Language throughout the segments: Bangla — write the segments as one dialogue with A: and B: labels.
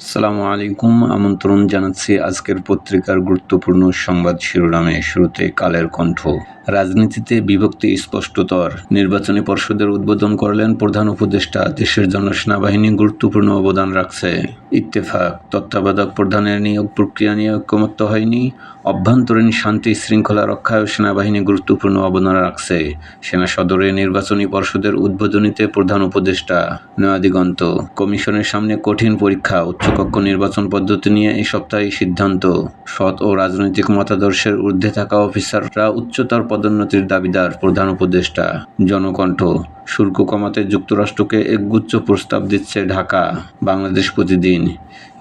A: আসসালামু আলাইকুম। আমন্ত্রণ জানাচ্ছি আজকের পত্রিকার গুরুত্বপূর্ণ সংবাদ শিরোনামে শুরুতে কালের কণ্ঠ। রাজনীতিতে বিভক্তি স্পষ্টতর। নির্বাচনী পর্ষদের উদ্বোধন করলেন প্রধান উপদেষ্টা। দেশের জন্য সেনাবাহিনী গুরুত্বপূর্ণ অবদান রাখছে। ইত্তেফাক, তত্ত্বাবধায়ক প্রধানের নিয়োগ প্রক্রিয়া নিয়ে ঐক্যমত্য হয়নি। অভ্যন্তরীণ শান্তি শৃঙ্খলা রক্ষায় সেনাবাহিনী গুরুত্বপূর্ণ অবদান রাখছে। সেনা সদরে নির্বাচনী পর্ষদের উদ্বোধনীতে প্রধান উপদেষ্টা, নয়াদিগন্ত কমিশনের সামনে কঠিন পরীক্ষা, উচ্চকক্ষ নির্বাচন পদ্ধতি নিয়ে এই সপ্তাহে সিদ্ধান্ত। সৎ ও রাজনৈতিক মতাদর্শের ঊর্ধ্বে থাকা অফিসাররা উচ্চতর পদোন্নতির দাবিদার প্রধান উপদেষ্টা জনকণ্ঠ শুল্ক কমাতে যুক্তরাষ্ট্রকে একগুচ্ছ প্রস্তাব দিচ্ছে ঢাকা, বাংলাদেশ প্রতিদিন।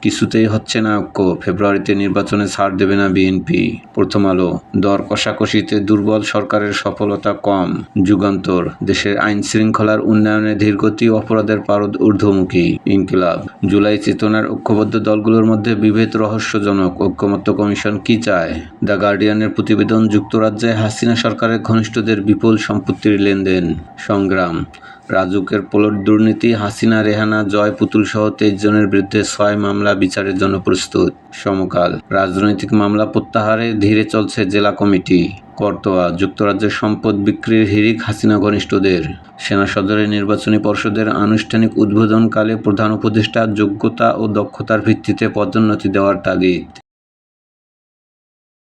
A: কিছুতেই হচ্ছে না ঐক্য ফেব্রুয়ারিতে নির্বাচনে ছাড় দেবে না বিএনপি। প্রথম আলো, দর কষাকষিতে দুর্বল সরকারের সফলতা কম। যুগান্তর, দেশের আইন শৃঙ্খলার উন্নয়নে ধীরগতি অপরাধের পারদ ঊর্ধ্বমুখী। ইনকিলাব, জুলাই চেতনার ঐক্যবদ্ধ দলগুলোর মধ্যে বিভেদ রহস্যজনক। ঐক্যমত্য কমিশন কি চায়? দ্য গার্ডিয়ানের প্রতিবেদন, যুক্তরাজ্যে হাসিনা সরকারের ঘনিষ্ঠদের বিপুল সম্পত্তির লেনদেন। সংগ্রাম রাজুকের প্লট দুর্নীতি, হাসিনা, রেহানা, জয় পুতুল সহ তেইশ জনের বিরুদ্ধে ছয় মামলা বিচারের জন্য প্রস্তুত। সমকাল। রাজনৈতিক মামলা প্রত্যাহারে ধীরে চলছে জেলা কমিটি। করতোয়া, যুক্তরাজ্যের সম্পদ বিক্রির হিরিক হাসিনা ঘনিষ্ঠদের। সেনা সদরের নির্বাচনী পর্ষদের আনুষ্ঠানিক উদ্বোধনকালে প্রধান উপদেষ্টা যোগ্যতা ও দক্ষতার ভিত্তিতে পদোন্নতি দেওয়ার তাগিদ।